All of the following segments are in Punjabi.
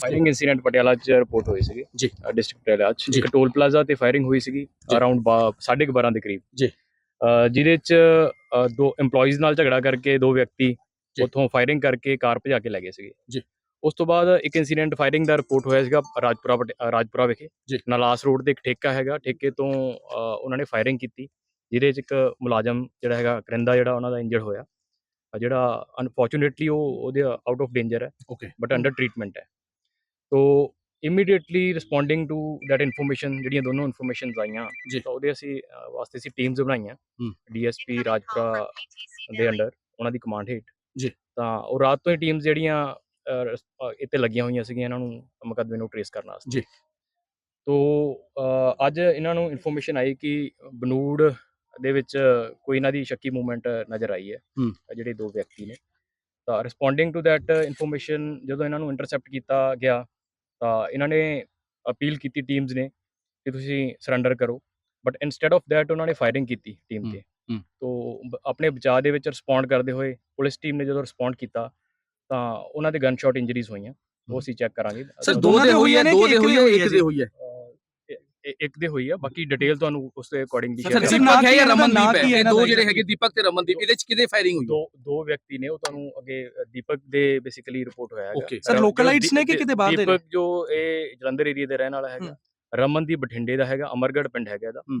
ਫਾਇਰਿੰਗ ਇਨਸੀਡੈਂਟ ਪਟਿਆਲਾ ਚ ਰਿਪੋਰਟ ਹੋਈ ਸੀਗੀ ਜੀ। ਡਿਸਟ੍ਰਿਕਟ ਪਟਿਆਲਾ ਚ। ਇੱਕ ਟੋਲ ਪਲਾਜ਼ਾ ਤੇ ਫਾਇਰਿੰਗ ਹੋਈ ਸੀਗੀ। ਅਰਾਊਂਡ 12:30 ਦੇ ਕਰੀਬ ਜੀ। ਜਿਹਦੇ ਚ ਦੋ EMPLOYEES ਨਾਲ ਝਗੜਾ ਕਰਕੇ ਦੋ ਵਿਅਕਤੀ। ਉੱਥੋਂ ਫਾਇਰਿੰਗ ਕਰਕੇ ਕਾਰ ਭਜਾ ਕੇ ਲੈ ਗਏ ਸੀਗੇ ਜੀ। ਉਸ ਤੋਂ ਬਾਅਦ ਇੱਕ ਇਨਸੀਡੈਂਟ ਫਾਇਰਿੰਗ ਦਾ ਰਿਪੋਰਟ ਹੋਇਆ ਸੀਗਾ ਰਾਜਪੁਰਾ ਰਾਜਪੁਰਾ ਵਿਖੇ। ਨਲਾਸ ਰੋਡ ਤੇ ਇੱਕ ਠੇਕਾ ਹੈਗਾ ਠੇਕੇ ਤੋਂ ਉਹਨਾਂ ਨੇ ਫਾਇਰਿੰਗ ਕੀਤੀ ਜਿਹਦੇ ਚ ਇੱਕ ਮੁਲਾਜ਼ਮ ਜਿਹੜਾ ਹੈਗਾ ਕਰਿੰਦਾ ਜਿਹੜਾ ਉਹਨਾਂ ਦਾ ਇੰਜਰਡ ਹੋਇਆ ਜਿਹੜਾ ਅਨਫੋਰਚੂਨੇਟਲੀ ਉਹ ਉਹਦੇ ਆਊਟ ਆਫ ਡੇਂਜਰ ਹੈ ਓਕੇ ਬਟ ਅੰਡਰ ਟ੍ਰੀਟਮੈਂਟ ਹੈ ਤੋ immediately responding to that information ਜਿਹੜੀਆਂ ਦੋਨੋਂ ਇਨਫੋਰਮੇਸ਼ਨਸ ਆਈਆਂ ਜੀ। ਤਾਂ ਉਹਦੇ ਅਸੀਂ ਅ, ਵਾਸਤੇ ਅਸੀਂ ਟੀਮਸ ਬਣਾਈਆਂ ਹੂੰ। ਡੀਐਸਪੀ ਰਾਜਪੁਰਾ ਦੇ ਅੰਡਰ ਉਹਨਾਂ ਦੀ ਕਮਾਂਡ ਹੇਠ ਜੀ। ਤਾਂ ਉਹ ਰਾਤ ਤੋਂ ਹੀ ਟੀਮਸ ਜਿਹੜੀਆਂ ਅ, ਰਸ- ਅ, ਇੱਥੇ ਲੱਗੀਆਂ ਹੋਈਆਂ ਸੀਗੀਆਂ ਇਹਨਾਂ ਨੂੰ ਮੁਕੱਦਮੇ ਨੂੰ ਟਰੇਸ ਕਰਨ ਵਾਸਤੇ ਜੀ। ਤੋ ਅ, ਅੱਜ ਇਹਨਾਂ ਨੂੰ ਇਨਫੋਰਮੇਸ਼ਨ ਆਈ ਕਿ ਬਨੂੜ ਦੇ ਵਿੱਚ ਕੋਈ ਇਹਨਾਂ ਦੀ ਸ਼ੱਕੀ ਮੂਵਮੈਂਟ ਨਜ਼ਰ ਆਈ ਹੈ ਹੂੰ। ਅ, ਜਿਹੜੇ ਦੋ ਵਿਅਕਤੀ ਨੇ ਤਾਂ ਰਿਸਪੋਂਡਿੰਗ ਟੂ ਦੈਟ ਇਨਫੋਰਮੇਸ਼ਨ ਜਦੋਂ ਇਹਨਾਂ ਨੂੰ ਇੰਟਰਸੈਪਟ ਕੀਤਾ ਗਿਆ ਤਾਂ ਇਹਨਾਂ ਨੇ ਅਪੀਲ ਕੀਤੀ ਟੀਮਸ ਨੇ ਕਿ ਤੁਸੀਂ ਸਰੈਂਡਰ ਕਰੋ। ਬਟ ਇਨਸਟੈਡ ਆਫ ਦੈਟ ਉਹਨਾਂ ਨੇ ਫਾਇਰਿੰਗ ਕੀਤੀ ਟੀਮ ਤੇ। ਤੋਂ ਆਪਣੇ ਬਚਾਅ ਦੇ ਵਿੱਚ ਰਿਸਪੌਂਡ ਕਰਦੇ ਹੋਏ ਪੁਲਿਸ ਟੀਮ ਨੇ ਜਦੋਂ ਰਿਸਪੌਂਡ ਕੀਤਾ ਤਾਂ ਉਹਨਾਂ ਦੇ ਗਨ ਸ਼ਾਟ ਇੰਜਰੀਜ਼ ਹੋਈਆਂ ਉਹ ਅਸੀਂ ਚੈੱਕ ਕਰਾਂਗੇ। ਸਰ ਦੋ ਦੇ ਹੋਈ ਹੈ ਹੋਈਆਂ ਨੇ ਦੋ ਦੇ ਹੋਈ ਹੈ ਇੱਕ ਦੇ ਹੋਈ ਹੈ? ਇੱਕ ਦੇ ਹੋਈ ਆ ਬਾਕੀ ਡਿਟੇਲ ਤੁਹਾਨੂੰ ਉਸ ਦੇ ਅਕੋਰਡਿੰਗ ਅੱਛਾ ਸਰ, ਦੀਪਕ ਨਾਂ ਹੈ ਕੀ ਜਾਂ ਦਾ? ਰਮਨਦੀਪ ਹੈ ਇਹ ਦੋ ਦਾ? ਜਿਹੜੇ ਹੈਗੇ ਦੀਪਕ ਤੇ ਰਮਨਦੀਪ ਇਹਦੇ ਚ ਕਿਹਦੇ ਫਾਇਰਿੰਗ ਹੋਈ ਦੋ ਦੋ ਵਿਅਕਤੀ ਨੇ ਉਹ ਤੁਹਾਨੂੰ ਅੱਗੇ ਦੀਪਕ ਦੇ ਬੇਸਿਕਲੀ ਰਿਪੋਰਟ ਹੋਇਆ ਹੈਗਾ. ਸਰ, ਜੋ ਨੇ ਕਿ ਦੀ- ਕਿਤੇ ਬਾਹਰ ਦੇ? ਦੀਪਕ ਜੋ ਇਹ ਜਲੰਧਰ ਏਰੀਆ ਦੇ ਰਹਿਣ ਵਾਲਾ ਹੈਗਾ ਰਮਨ ਦੀ ਬਠਿੰਡੇ ਦਾ ਹੈਗਾ ਅਮਰਗੜ ਪਿੰਡ ਹੈਗਾ ਇਹਦਾ ਹੂੰ।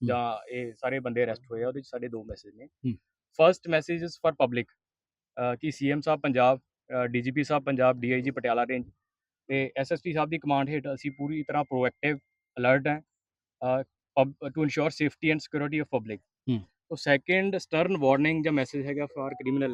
ਜਾਂ ਇਹ ਸਾਰੇ ਬੰਦੇ ਅਰੈਸਟ ਹੋਏ ਆ ਉਹਦੇ ਚ ਸਾਡੇ ਦੋ ਮੈਸੇਜ ਨੇ। First message is for public ਕਿ ਸੀਐਮ ਸਾਹਿਬ ਪੰਜਾਬ ਡੀਜੀਪੀ ਸਾਹਿਬ ਪੰਜਾਬ ਡੀਆਈਜੀ ਪਟਿਆਲਾ ਰੇਂਜ ਤੇ ਐਸਐਸਪੀ ਸਾਹਿਬ ਦੀ ਕਮਾਂਡ ਹੇਠ ਅਸੀਂ ਪੂਰੀ ਤਰ੍ਹਾਂ ਪ੍ਰੋਐਕਟਿਵ ਅਲਰਟ ਹੈ to ensure safety and security of public. ਤੋ ਸੈਕੰਡ ਸਟਰਨ ਵਾਰਨਿੰਗ ਜਾਂ ਮੈਸੇਜ ਹੈਗਾ ਫਾਰ ਕ੍ਰਿਮੀਨਲ